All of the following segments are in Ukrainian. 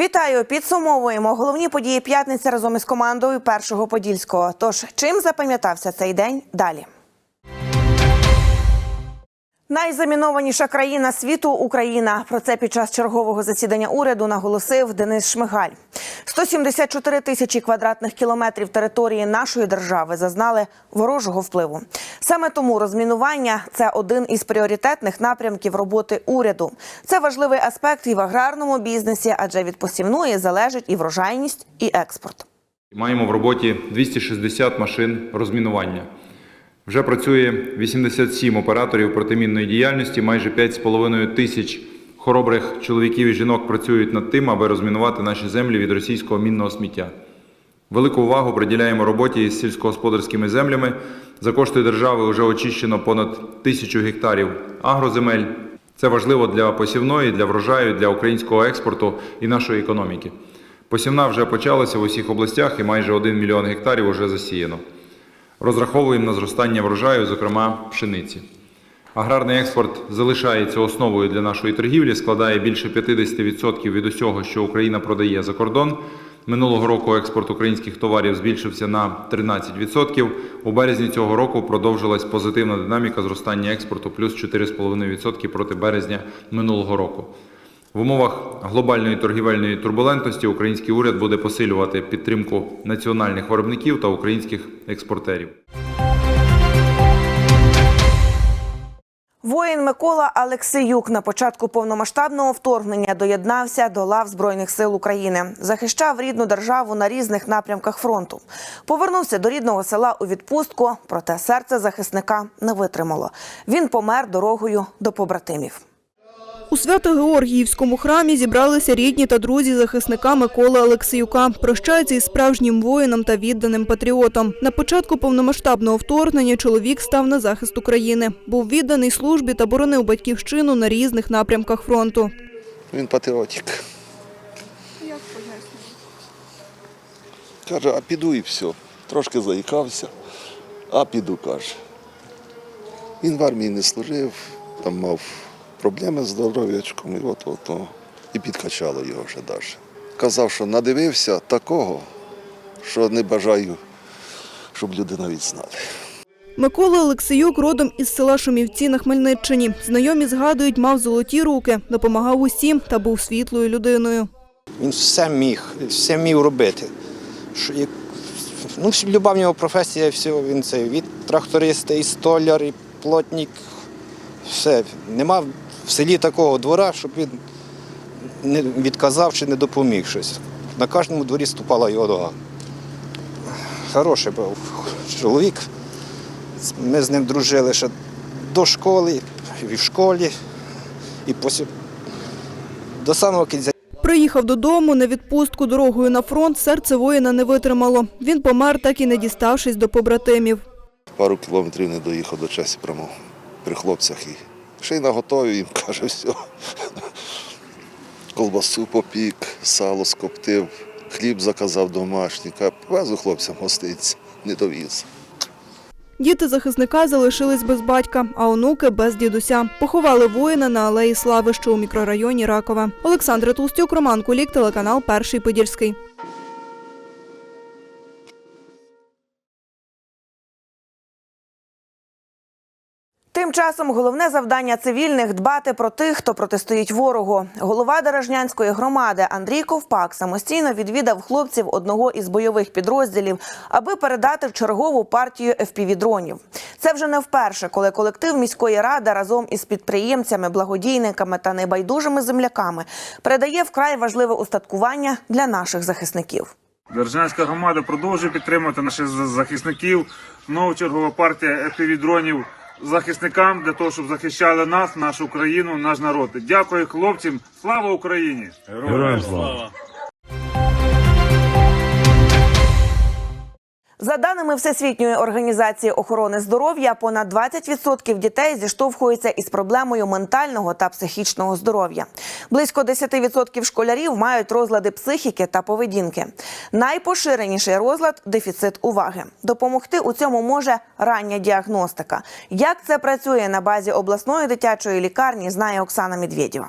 Вітаю! Підсумовуємо головні події п'ятниці разом із командою першого подільського. Тож чим запам'ятався цей день? Далі. Найзамінованіша країна світу Україна. Про це під час чергового засідання уряду наголосив Денис Шмигаль. 174 тисячі квадратних кілометрів території нашої держави зазнали ворожого впливу. Саме тому розмінування це один із пріоритетних напрямків роботи уряду. Це важливий аспект і в аграрному бізнесі, адже від посівної залежить і врожайність, і експорт. Маємо в роботі 260 машин розмінування. Вже працює 87 операторів протимінної діяльності, майже 5,5 тисяч хоробрих чоловіків і жінок працюють над тим, аби розмінувати наші землі від російського мінного сміття. Велику увагу приділяємо роботі із сільськогосподарськими землями. За кошти держави вже очищено понад тисячу гектарів агроземель. Це важливо для посівної, для врожаю, для українського експорту і нашої економіки. Посівна вже почалася в усіх областях і майже 1 мільйон гектарів вже засіяно. Розраховуємо на зростання врожаю, зокрема пшениці. Аграрний експорт залишається основою для нашої торгівлі, складає більше 50% від усього, що Україна продає за кордон. Минулого року експорт українських товарів збільшився на 13%. У березні цього року продовжилась позитивна динаміка зростання експорту плюс 4,5% проти березня минулого року. В умовах глобальної торгівельної турбулентності український уряд буде посилювати підтримку національних виробників та українських експортерів. Воїн Микола Алексеюк на початку повномасштабного вторгнення доєднався до лав Збройних сил України, захищав рідну державу на різних напрямках фронту. Повернувся до рідного села у відпустку, проте серце захисника не витримало. Він помер дорогою до побратимів. У Свято-Георгіївському храмі зібралися рідні та друзі захисника Миколи Олексіюка. Прощаються із справжнім воїном та відданим патріотом. На початку повномасштабного вторгнення чоловік став на захист України. Був відданий службі та боронив батьківщину на різних напрямках фронту. Він патріотик. Як пояснює? Каже, а піду і все. Трошки заїкався, а піду, каже. Він в армії не служив, там мав проблеми з здоров'ячком, і от, от, і підкачало його вже навіть. Казав, що надивився такого, що не бажаю, щоб люди навіть знали. Микола Олексіюк родом із села Шумівці на Хмельниччині. Знайомі згадують, мав золоті руки, допомагав усім та був світлою людиною. Він все міг, все міг робити. Ну, люба в нього професія, все, він це від тракториста, і столяр, і плотник. Все. Нема в селі такого двора, щоб він не відказав чи не допоміг щось. На кожному дворі ступала його нога. Хороший був чоловік. Ми з ним дружили ще до школи, і в школі, і після, до самого кінця. Приїхав додому на відпустку дорогою на фронт, серце воїна не витримало. Він помер, так і не діставшись до побратимів. Пару кілометрів не доїхав до часі прямо при хлопцях. І ще й їм каже, все. Колбасу попік, сало скоптив, хліб заказав домашній. Каже, Везу хлопцям гостинці, не довіз. Діти захисника залишились без батька, а онуки без дідуся. Поховали воїна на алеї Слави, що у мікрорайоні Ракове. Олександра Толстюк, Роман Кулік, телеканал Перший Подільський. Тим часом головне завдання цивільних дбати про тих, хто протистоїть ворогу. Голова Дорожнянської громади Андрій Ковпак самостійно відвідав хлопців одного із бойових підрозділів, аби передати в чергову партію FPV-дронів. Це вже не вперше, коли колектив міської ради разом із підприємцями, благодійниками та небайдужими земляками передає вкрай важливе устаткування для наших захисників. Держанська громада продовжує підтримувати наших захисників. Нова чергова партія FPV-дронів захисникам для того, щоб захищали нас, нашу країну, наш народ. Дякую хлопцям. Слава Україні! Героям слава! За даними Всесвітньої організації охорони здоров'я, понад 20% дітей зіштовхуються із проблемою ментального та психічного здоров'я. Близько 10% школярів мають розлади психіки та поведінки. Найпоширеніший розлад дефіцит уваги. Допомогти у цьому може рання діагностика. Як це працює на базі обласної дитячої лікарні, знає Оксана Медведєва.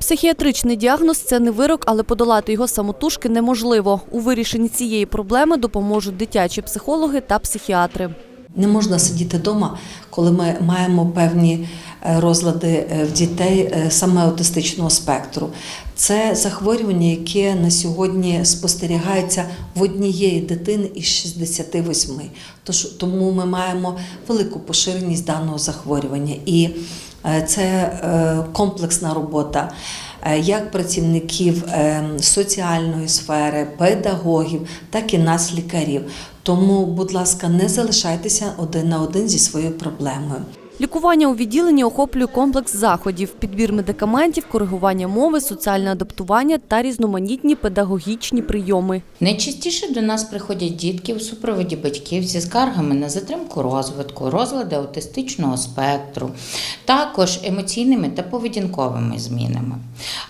Психіатричний діагноз це не вирок, але подолати його самотужки неможливо. У вирішенні цієї проблеми допоможуть дитячі психологи та психіатри. Не можна сидіти вдома, коли ми маємо певні е, розлади е, в дітей е, саме аутистичного спектру. Це захворювання, яке на сьогодні спостерігається в однієї дитини із 68. Тож тому ми маємо велику поширеність даного захворювання. І це е, комплексна робота е, як працівників е, соціальної сфери, педагогів, так і нас, лікарів. Тому, будь ласка, не залишайтеся один на один зі своєю проблемою. Лікування у відділенні охоплює комплекс заходів, підбір медикаментів, коригування мови, соціальне адаптування та різноманітні педагогічні прийоми. Найчастіше до нас приходять дітки у супроводі батьків зі скаргами на затримку розвитку, розлади аутистичного спектру, також емоційними та поведінковими змінами.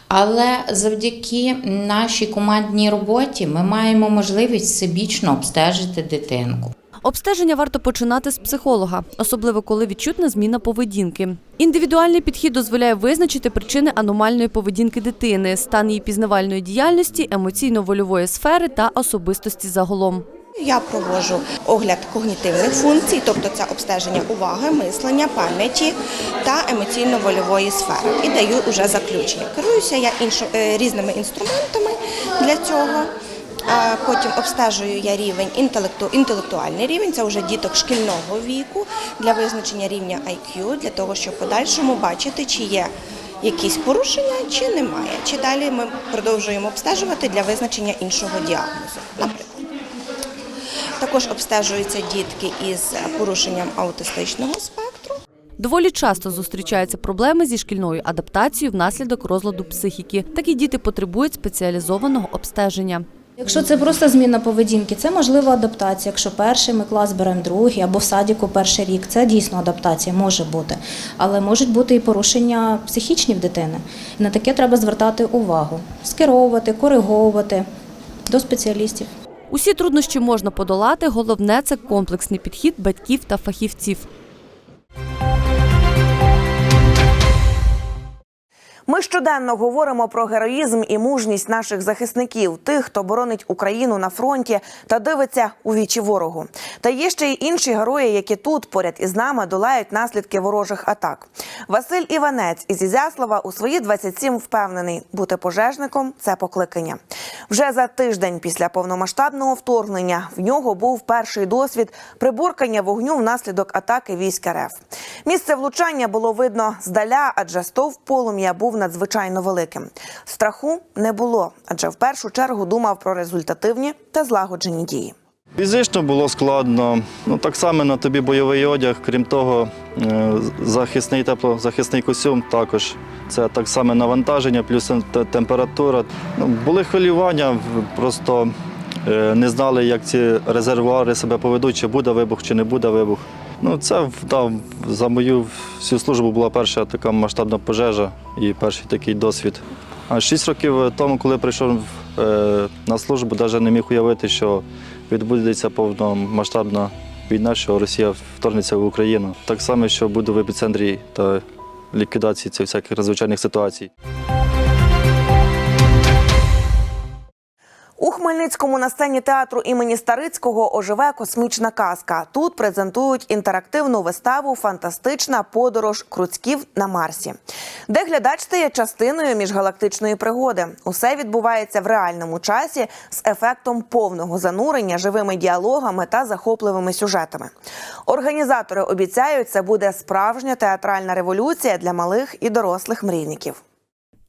Але завдяки нашій командній роботі ми маємо можливість всебічно обстежити дитинку. Обстеження варто починати з психолога, особливо коли відчутна зміна поведінки. Індивідуальний підхід дозволяє визначити причини аномальної поведінки дитини, стан її пізнавальної діяльності, емоційно-вольової сфери та особистості загалом. Я проводжу огляд когнітивних функцій, тобто це обстеження уваги, мислення, пам'яті та емоційно-вольової сфери. І даю уже заключення. Керуюся я іншо, е, різними інструментами для цього. Потім обстежую я рівень інтелекту, інтелектуальний рівень, це вже діток шкільного віку для визначення рівня IQ, для того, щоб подальшому бачити, чи є якісь порушення, чи немає. Чи далі ми продовжуємо обстежувати для визначення іншого діагнозу, наприклад. Також обстежуються дітки із порушенням аутистичного спектру. Доволі часто зустрічаються проблеми зі шкільною адаптацією внаслідок розладу психіки. Такі діти потребують спеціалізованого обстеження. Якщо це просто зміна поведінки, це можлива адаптація. Якщо перший ми клас беремо другий або в садіку перший рік, це дійсно адаптація може бути. Але можуть бути і порушення психічні в дитини. На таке треба звертати увагу, скеровувати, кориговувати до спеціалістів. Усі труднощі можна подолати. Головне це комплексний підхід батьків та фахівців. Ми щоденно говоримо про героїзм і мужність наших захисників, тих, хто боронить Україну на фронті та дивиться у вічі ворогу. Та є ще й інші герої, які тут поряд із нами долають наслідки ворожих атак. Василь Іванець із Ізяслава у свої 27 впевнений, бути пожежником це покликання. Вже за тиждень після повномасштабного вторгнення в нього був перший досвід приборкання вогню внаслідок атаки військ РФ. Місце влучання було видно здаля, адже стовп полум'я був надзвичайно великим. Страху не було, адже в першу чергу думав про результативні та злагоджені дії. Фізично було складно. Ну так само на тобі бойовий одяг. Крім того, е, захисний теплозахисний костюм також. Це так само навантаження, плюс температура. Ну, були хвилювання, просто е, не знали, як ці резервуари себе поведуть, чи буде вибух, чи не буде вибух. Ну, це да, за мою всю службу була перша така масштабна пожежа і перший такий досвід. А шість років тому, коли прийшов е, на службу, навіть не міг уявити, що відбудеться повномасштабна війна, що Росія вторгнеться в Україну. Так само, що буду в епіцентрі та ліквідації цих всяких надзвичайних ситуацій. У Хмельницькому на сцені театру імені Старицького оживе космічна казка. Тут презентують інтерактивну виставу Фантастична подорож Круцьків на Марсі, де глядач стає частиною міжгалактичної пригоди. Усе відбувається в реальному часі з ефектом повного занурення, живими діалогами та захопливими сюжетами. Організатори обіцяють, це буде справжня театральна революція для малих і дорослих мрійників.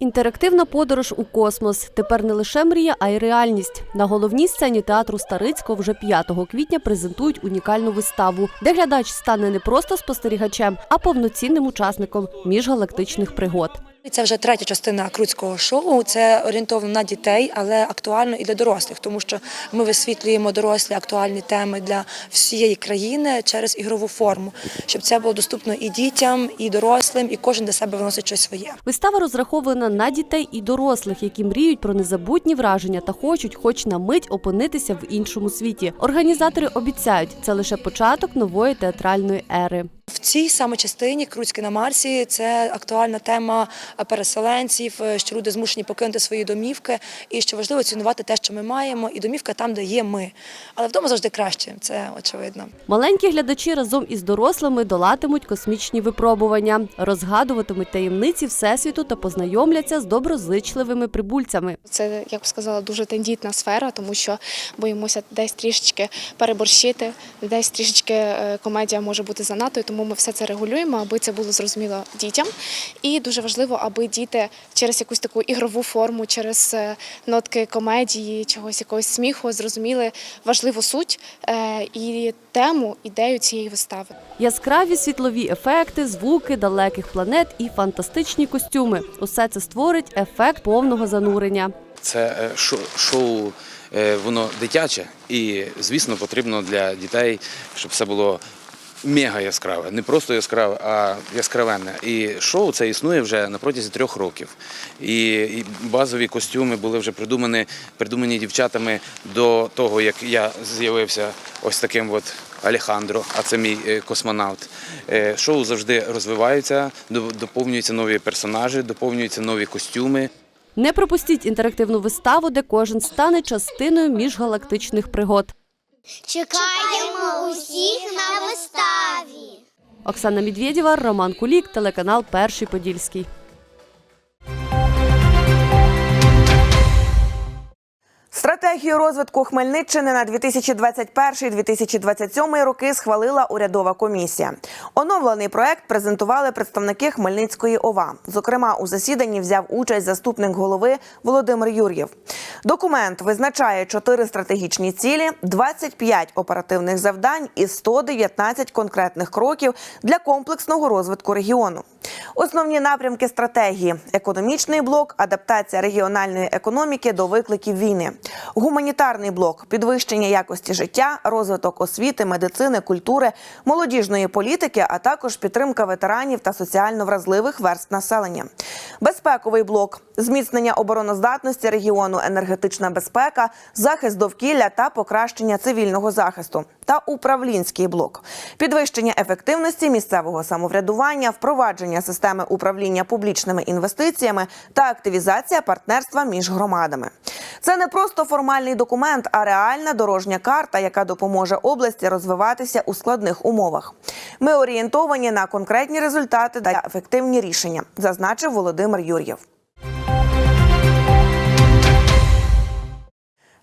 Інтерактивна подорож у космос тепер не лише мрія, а й реальність. На головній сцені театру Старицького вже 5 квітня презентують унікальну виставу, де глядач стане не просто спостерігачем, а повноцінним учасником міжгалактичних пригод. Це вже третя частина Круцького шоу. Це орієнтовано на дітей, але актуально і для дорослих, тому що ми висвітлюємо дорослі актуальні теми для всієї країни через ігрову форму, щоб це було доступно і дітям, і дорослим, і кожен для себе виносить щось своє. Вистава розрахована на дітей і дорослих, які мріють про незабутні враження та хочуть, хоч на мить, опинитися в іншому світі. Організатори обіцяють, це лише початок нової театральної ери. В цій саме частині Круцьке на Марсі це актуальна тема переселенців, е, що люди змушені покинути свої домівки, і що важливо цінувати те, що ми маємо, і домівка там, де є ми. Але вдома завжди краще, це очевидно. Маленькі глядачі разом із дорослими долатимуть космічні випробування, розгадуватимуть таємниці всесвіту та познайомляться з доброзичливими прибульцями. Це, як б сказала, дуже тендітна сфера, тому що боїмося десь трішечки переборщити, десь трішечки е, комедія може бути занадто, тому ми все це регулюємо, аби це було зрозуміло дітям. І дуже важливо, аби діти через якусь таку ігрову форму, через е, нотки комедії, чогось якогось сміху зрозуміли важливу суть е, і тему, ідею цієї вистави. Яскраві світлові ефекти, звуки далеких планет і фантастичні костюми. Усе це створить ефект повного занурення. Це е, шоу, воно дитяче, і звісно, потрібно для дітей, щоб все було мега яскраве, не просто яскраве, а яскравенне. І шоу це існує вже на протязі трьох років. І, базові костюми були вже придумані, придумані дівчатами до того, як я з'явився ось таким от. Алехандро, а це мій е, космонавт. Е, Шоу завжди розвиваються, доповнюються нові персонажі, доповнюються нові костюми. Не пропустіть інтерактивну виставу, де кожен стане частиною міжгалактичних пригод. Чекаємо усіх на виставі. Оксана Медведєва, Роман Кулік, телеканал Перший Подільський. Стратегію розвитку Хмельниччини на 2021-2027 роки схвалила урядова комісія. Оновлений проект презентували представники Хмельницької ОВА. Зокрема, у засіданні взяв участь заступник голови Володимир Юр'єв. Документ визначає чотири стратегічні цілі, 25 оперативних завдань і 119 конкретних кроків для комплексного розвитку регіону. Основні напрямки стратегії: економічний блок, адаптація регіональної економіки до викликів війни, гуманітарний блок, підвищення якості життя, розвиток освіти, медицини, культури, молодіжної політики, а також підтримка ветеранів та соціально вразливих верств населення. Безпековий блок, зміцнення обороноздатності регіону, енергетична безпека, захист довкілля та покращення цивільного захисту. Та управлінський блок, підвищення ефективності місцевого самоврядування, впровадження системи управління публічними інвестиціями та активізація партнерства між громадами. Це не просто формальний документ, а реальна дорожня карта, яка допоможе області розвиватися у складних умовах. Ми орієнтовані на конкретні результати та ефективні рішення, зазначив Володимир Юр'єв.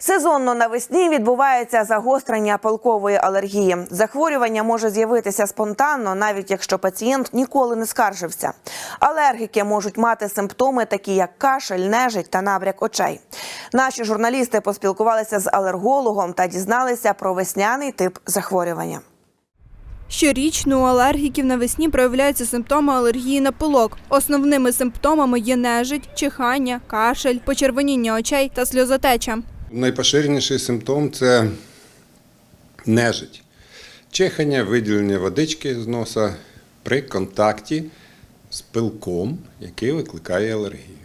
Сезонно навесні відбувається загострення пилкової алергії. Захворювання може з'явитися спонтанно, навіть якщо пацієнт ніколи не скаржився. Алергіки можуть мати симптоми, такі як кашель, нежить та набряк очей. Наші журналісти поспілкувалися з алергологом та дізналися про весняний тип захворювання. Щорічно у алергіків навесні проявляються симптоми алергії на пилок. Основними симптомами є нежить, чихання, кашель, почервоніння очей та сльозотеча. Найпоширеніший симптом це нежить. Чихання, виділення водички з носа при контакті з пилком, який викликає алергію.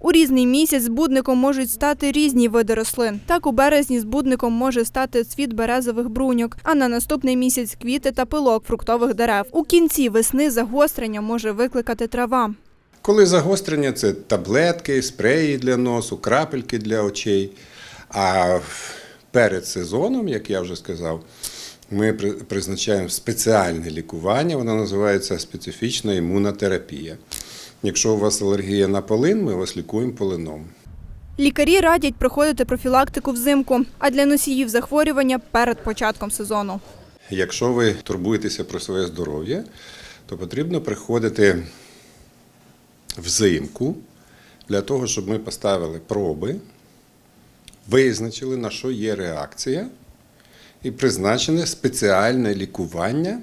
У різний місяць збудником можуть стати різні види рослин. Так, у березні збудником може стати цвіт березових бруньок, а на наступний місяць квіти та пилок фруктових дерев. У кінці весни загострення може викликати трава. Коли загострення це таблетки, спреї для носу, крапельки для очей. А перед сезоном, як я вже сказав, ми призначаємо спеціальне лікування, воно називається специфічна імунотерапія. Якщо у вас алергія на полин, ми вас лікуємо полином. Лікарі радять проходити профілактику взимку, а для носіїв захворювання перед початком сезону. Якщо ви турбуєтеся про своє здоров'я, то потрібно приходити взимку для того, щоб ми поставили проби, визначили, на що є реакція, і призначене спеціальне лікування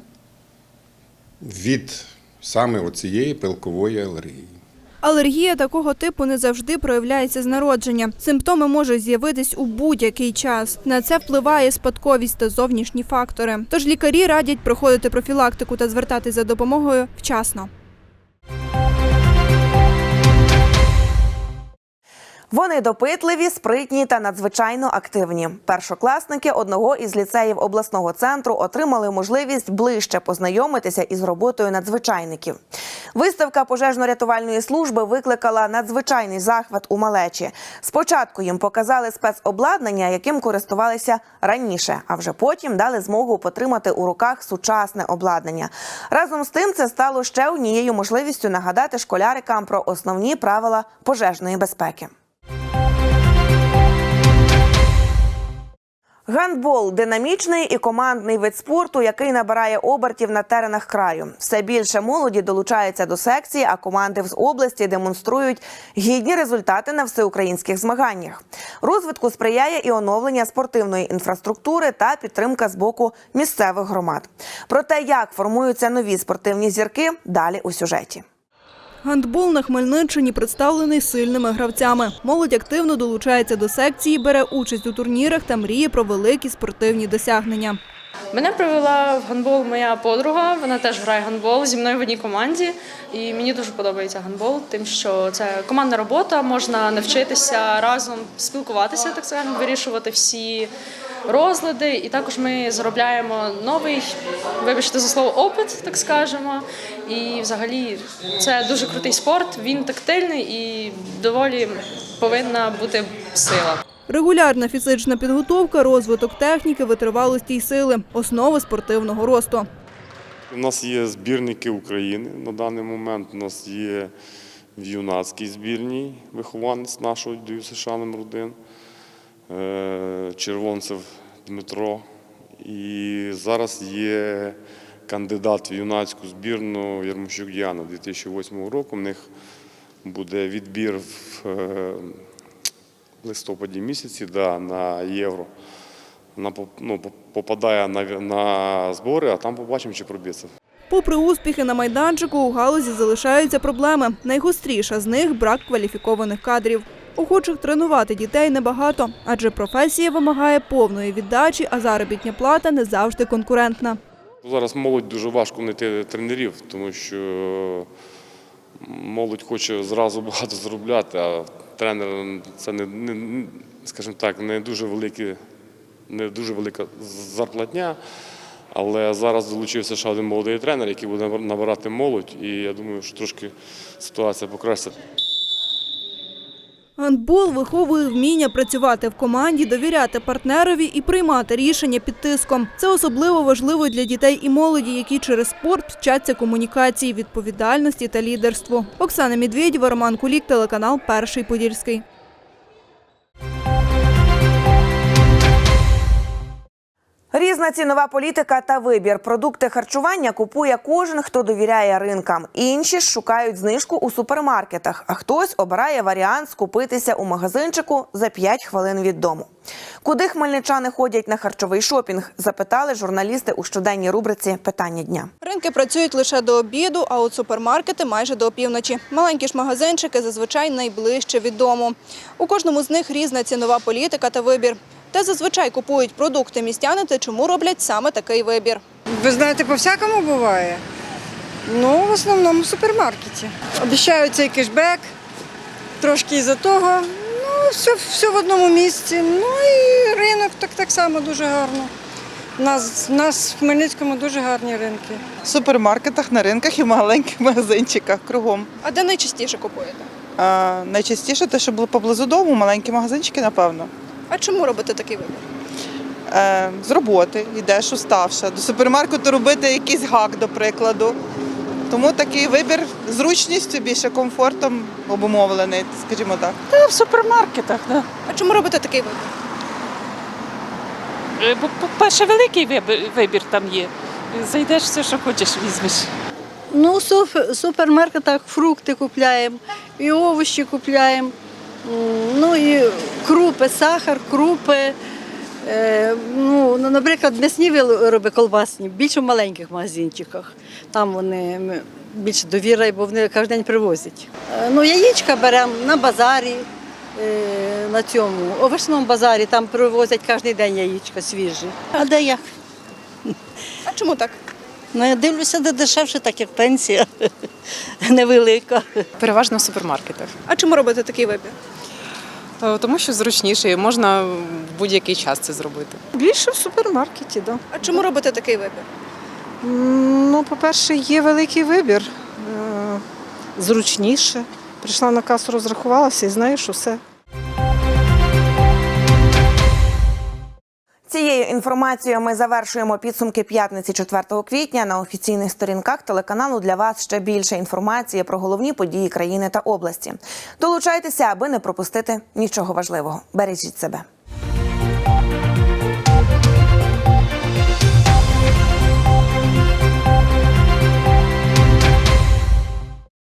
від саме оцієї пилкової алергії. Алергія такого типу не завжди проявляється з народження. Симптоми можуть з'явитись у будь-який час. На це впливає спадковість та зовнішні фактори. Тож лікарі радять проходити профілактику та звертатись за допомогою вчасно. Вони допитливі, спритні та надзвичайно активні. Першокласники одного із ліцеїв обласного центру отримали можливість ближче познайомитися із роботою надзвичайників. Виставка пожежно-рятувальної служби викликала надзвичайний захват у малечі. Спочатку їм показали спецобладнання, яким користувалися раніше, а вже потім дали змогу потримати у руках сучасне обладнання. Разом з тим, це стало ще однією можливістю нагадати школярикам про основні правила пожежної безпеки. Гандбол динамічний і командний вид спорту, який набирає обертів на теренах краю. Все більше молоді долучається до секції, а команди з області демонструють гідні результати на всеукраїнських змаганнях. Розвитку сприяє і оновлення спортивної інфраструктури та підтримка з боку місцевих громад. Про те, як формуються нові спортивні зірки, далі у сюжеті. Гандбол на Хмельниччині представлений сильними гравцями. Молодь активно долучається до секції, бере участь у турнірах та мріє про великі спортивні досягнення. Мене привела в гандбол моя подруга. Вона теж грає гандбол зі мною в одній команді. І мені дуже подобається гандбол, тим, що це командна робота, можна навчитися разом спілкуватися, так скажемо, вирішувати всі розлади. І також ми заробляємо новий, вибачте за слово, опит, так скажемо. І взагалі це дуже крутий спорт. Він тактильний і доволі повинна бути сила. Регулярна фізична підготовка, розвиток техніки, витривалості й сили – основи спортивного росту. У нас є збірники України на даний момент. У нас є в юнацькій збірній вихованець нашого ДЮСШ номер 1 е, Червонцев Дмитро. І зараз є кандидат в юнацьку збірну Ярмощук Діана 2008 року. В них буде відбір в е, листопаді місяці да, на євро. Вона ну, попадає на, на збори, а там побачимо, чи проб'ється. Попри успіхи на майданчику, у галузі залишаються проблеми. Найгостріша з них – брак кваліфікованих кадрів. Охочих тренувати дітей небагато, адже професія вимагає повної віддачі, а заробітня плата не завжди конкурентна. Зараз молодь дуже важко знайти тренерів, тому що молодь хоче зразу багато заробляти, а тренер це не, не скажімо так, не дуже великі, не дуже велика зарплатня. Але зараз долучився ще один молодий тренер, який буде набирати молодь, і я думаю, що трошки ситуація покращиться. Гандбол виховує вміння працювати в команді, довіряти партнерові і приймати рішення під тиском. Це особливо важливо для дітей і молоді, які через спорт вчаться комунікації, відповідальності та лідерству. Оксана Медведєва, Роман Кулік, телеканал Перший Подільський. Різна цінова політика та вибір. Продукти харчування купує кожен, хто довіряє ринкам. Інші ж шукають знижку у супермаркетах, а хтось обирає варіант скупитися у магазинчику за 5 хвилин від дому. Куди хмельничани ходять на харчовий шопінг? Запитали журналісти у щоденній рубриці Питання дня. Ринки працюють лише до обіду, а от супермаркети майже до опівночі. Маленькі ж магазинчики зазвичай найближче від дому. У кожному з них різна цінова політика та вибір. Та зазвичай купують продукти містяни, та чому роблять саме такий вибір. Ви знаєте, по-всякому буває. Ну, в основному в супермаркеті. Обіцяють цей кешбек, трошки із-за того. Ну, все, все в одному місці. Ну і ринок так, так само дуже гарно. У нас, нас в Хмельницькому дуже гарні ринки. В супермаркетах, на ринках і в маленьких магазинчиках кругом. А де найчастіше купуєте? А, найчастіше те, що було поблизу дому, маленькі магазинчики, напевно. А чому робите такий вибір? Е, з роботи йдеш уставша. До супермаркету робити якийсь гак, до прикладу. Тому такий вибір зручністю, більше комфортом обумовлений, скажімо так. Та в супермаркетах, да. А чому робите такий вибір? Е, Бо, по-перше, великий вибір, вибір там є. Зайдеш все, що хочеш, візьмеш. Ну, в супермаркетах фрукти купляємо, і овочі купляємо, ну і крупи, сахар, крупи. Е, ну, ну, наприклад, м'ясні вироби колбасні, більше в маленьких магазинчиках. Там вони більше довіра, бо вони кожен день привозять. Е, ну, яєчка беремо на базарі, е, на цьому, овочному базарі, там привозять кожен день яєчка свіжі. А де як? А чому так? Ну, я дивлюся, де дешевше, так як пенсія невелика. Переважно в супермаркетах. А чому робите такий вибір? Е, Тому що зручніше і можна в будь-який час це зробити. Більше в супермаркеті, так. А чому робите такий вибір? Ну, по-перше, є великий вибір. Е, Зручніше. Прийшла на касу, розрахувалася і знаю, що все. Цією інформацією ми завершуємо підсумки п'ятниці 4 квітня. На офіційних сторінках телеканалу для вас ще більше інформації про головні події країни та області. Долучайтеся, аби не пропустити нічого важливого. Бережіть себе.